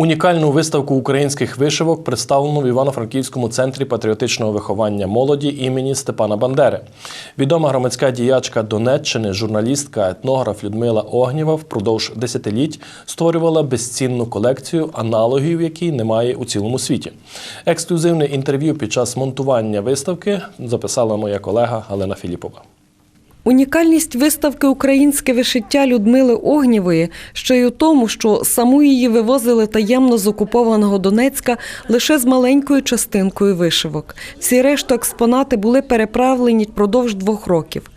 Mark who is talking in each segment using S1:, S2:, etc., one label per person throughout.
S1: Унікальну виставку українських вишивок представлено в Івано-Франківському центрі патріотичного виховання молоді імені Степана Бандери. Відома громадська діячка Донеччини, журналістка, етнограф Людмила Огнєва впродовж десятиліть створювала безцінну колекцію, аналогів якій немає у цілому світі. Ексклюзивне інтерв'ю під час монтування виставки записала моя колега Галина Філіпова.
S2: Унікальність виставки Українське вишиття Людмили Огнєвої ще й у тому, що саму її вивозили таємно з окупованого Донецька лише з маленькою частинкою вишивок. Всі решту експонати були переправлені впродовж двох років.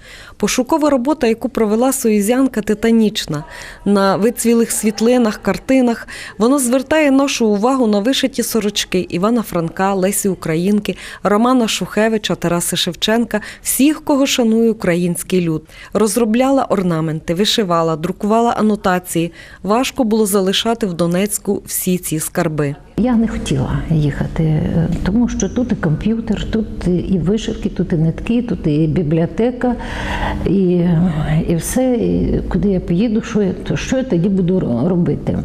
S2: Пошукова робота, яку провела Союзянка, титанічна. На вицвілих світлинах, картинах вона звертає нашу увагу на вишиті сорочки Івана Франка, Лесі Українки, Романа Шухевича, Тараса Шевченка, всіх, кого шанує український люд. Розробляла орнаменти, вишивала, друкувала анотації. Важко було залишати в Донецьку всі ці скарби.
S3: Я не хотіла їхати, е, тому що тут і комп'ютер, тут і вишивки, тут і нитки, тут і бібліотека, і, і все. І куди я поїду, що я, що я тоді буду робити.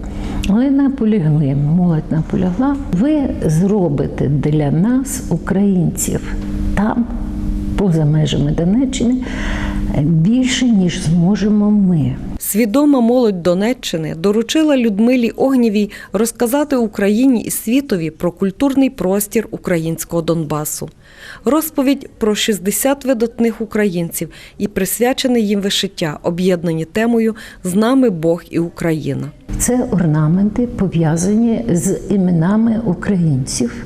S3: Але наполягли, молодь наполягла. Ви зробите для нас, українців, там, поза межами Донеччини, більше, ніж зможемо ми.
S2: Свідома молодь Донеччини доручила Людмилі Огнєвій розказати Україні і світові про культурний простір українського Донбасу. Розповідь про 60 видатних українців і присвячене їм вишиття, об'єднані темою З нами Бог і Україна.
S3: Це орнаменти пов'язані з іменами українців.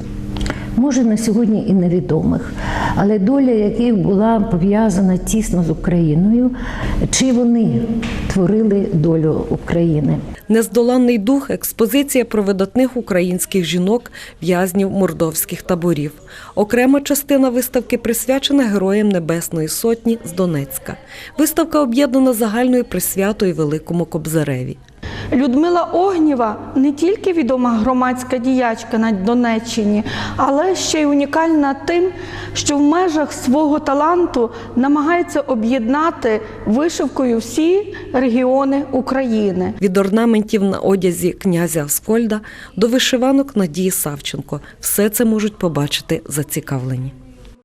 S3: Може, на сьогодні і невідомих, але доля яких була пов'язана тісно з Україною, чи вони творили долю України.
S2: Нездоланний дух експозиція про видатних українських жінок, в'язнів мордовських таборів. Окрема частина виставки присвячена героям Небесної Сотні з Донецька. Виставка об'єднана загальною присвятою Великому Кобзареві.
S4: Людмила Огнєва не тільки відома громадська діячка на Донеччині, але ще й унікальна тим, що в межах свого таланту намагається об'єднати вишивкою всі регіони України.
S2: Від орнаментів на одязі князя Аскольда до вишиванок Надії Савченко. Все це можуть побачити зацікавлені.